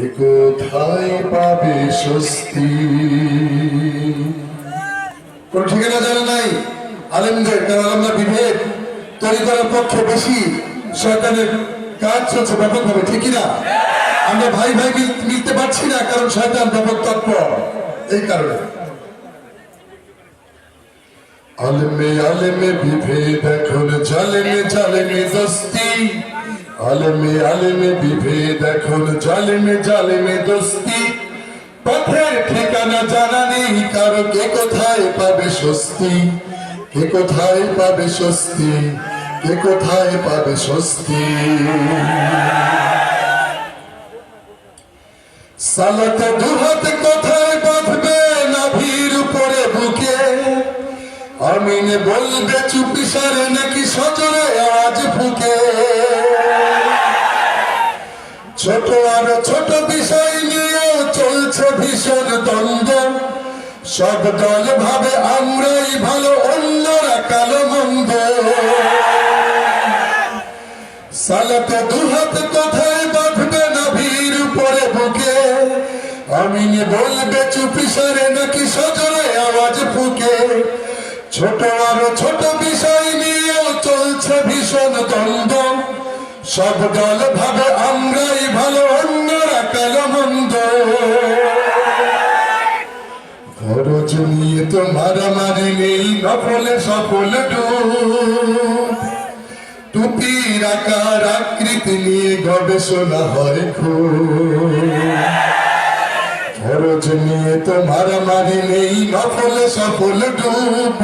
কে কোথায় পাবে স্বস্তি? কোন ঠিকানা জানা নাই? আলেমদের, কারণ আলমরা বিভেদ। তৈরি করার পক্ষে বেশি সরকারের কাজ চলছে ব্যাপকভাবে ঠিকই না আমরা ভাই ভাই মিলতে পারছি না, কারণ শয়তান ব্যাপক তৎপর। এই কারণে। আলমে আলমে বিভেদ, এখন জালেমে জালেমে দোস্তি আলমে আলমে বিভেদ এখন, জালেমে জালেমে দোস্তি। পথের ঠিকানা জানা নেই, কারও কে কোথায় পাবে স্বস্তি? কে কোথায় পাবে স্বস্তি? কে কোথায় পাবে স্বস্তি? সালাতে দুহাত কোথায় বাঁধবে নাভির উপরে বুকে? আমিনে বলবে চুপি সারে নাকি সজরে আওয়াজ ফুকে? ছোট আর ছোট বিষয় নিয়ে চলছে ভীষণ দ্বন্দ্ব। সব দল ভাবে আমরাই ভালো, অন্যরা কালো, মন্দ। সালাতে দুহাত কোথায় বাঁধবে নাভির উপরে বুকে। আমিনে বলবে চুপি সারে নাকি সজরে আওয়াজ ফুকে। ছোট আরও ছোট বিষয় নিয়েও চলছে ভীষণ দ্বন্দ্ব। সব দল ভাবে আমরাই ভালো, অন্যরা কালো মন্দ। খরচ নিয়ে তো মারামারি নেই, নফলে সফল টুপির আকার আকৃতি নিয়ে গবেষণা হয় খরচ নিয়ে তো মারামারি নেই, নফলে সফল ডুব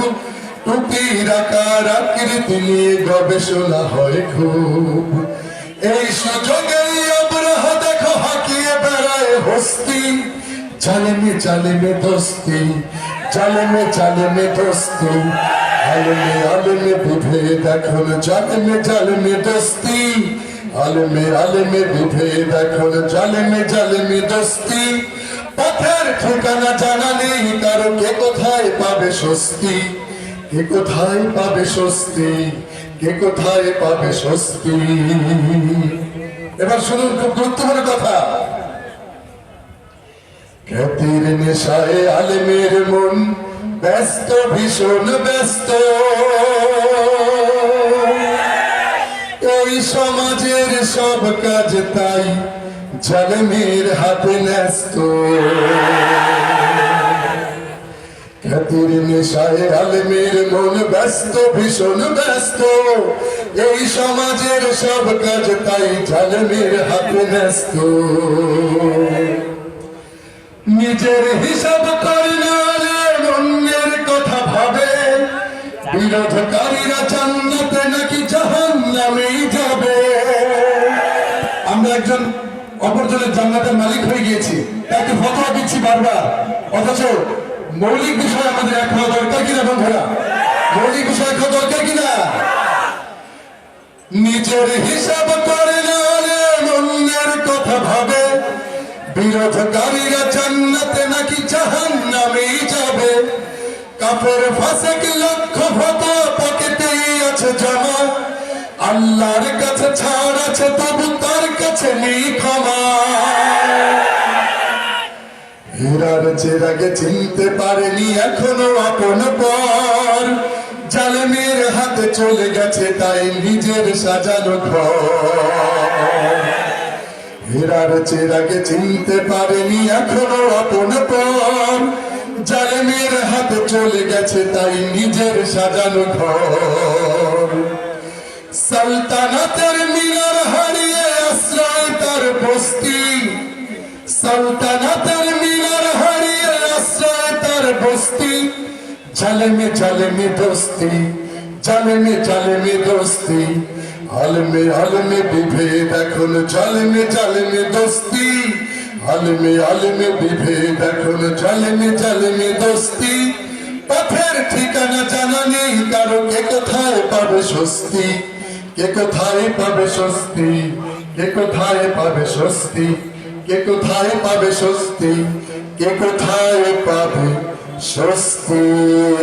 টুপির আকার আকৃতি নিয়ে গবেষণা হয় খুব। এই সুযোগে আবরাহ দেখো হাকিয়ে বেড়ায় হস্তি। চালেমে চালেমে দোস্তি চালেমে চালেমে দোস্তি। আলমে আলমে বিভেদ এখন জালেমে জালেমে দোস্তি। আলমে আলমে বিভেদ এখন জালেমে জালেমে দোস্তি। পথের ঠিকানা জানা নেই, কারও কে কোথায় পাবে স্বস্তি? কে কোথায় পাবে স্বস্তি? কে কোথায় পাবে স্বস্তি? এবার শুনুন, খুব গুরুত্বপূর্ণ কথা। খ্যাতির নেশায় আলেমের মন ব্যস্ত, ভীষণ ব্যস্ত। ওই সমাজের সব কাজ তাই জালেমের হাতে ন্যস্ত। খ্যাতির নেশায় আলেমের মন ব্যস্ত, ভীষণ ব্যস্ত। এই সমাজের সব কাজ তাই জালেমের হাতে ন্যস্ত। নিজের হিসাব করে না অন্যের কথা ভাবে। বিরোধকারীরা জান্নাতে নাকি জাহান নামেই যাবে। আমরা একজন অপরজনের জান্নাতের মালিক হয়ে গিয়েছি। তাকে ফতোয়া দিচ্ছি বারবার। অথচ মৌলিক বিষয় আমাদের এক হওয়া দরকার কিনা, বন্ধুরা? মৌলিক বিষয় এক হওয়া দরকার কিনা? নিজের হিসাব করে কথা ভাবে। বিরোধকারীরা জান্নাতে নাকি জাহান যাবে। ফাঁসেক লক্ষ ভত পকেটেই আছে জমা? আল্লাহর কাছে ছাড় আছে, তবু তার কাছে নেই ক্ষমা। হীরার চেরাগে চিনতে পারেনি এখনও আপন পর। জালেমের হাতে চলে গেছে তাই নিজের সাজানো ঘর। হীরার চেরাগে চিনতে পারেনি এখনও আপন পর। জালেমের হাতে চলে গেছে তাই নিজের সাজানো ঘর। সালতানাতের মিনার হারিয়ে আশ্রয় তার বস্তি। সালতানাতের বস্তি জালেমে জালেমে দোস্তি, জালেমে জালেমে দোস্তি, আলমে আলমে বিভেদ এখন চলমে চলমে দোস্তি, আলমে আলমে বিভেদ এখন চলমে চলমে দোস্তি, পথের ঠিকানা জানা নেই, কারও কে কোথায় পাবে স্বস্তি, কে কোথায় পাবে স্বস্তি, কে কোথায় পাবে স্বস্তি, কে কোথায় পাবে স্বস্তি, কে কোথায় পাবে частин.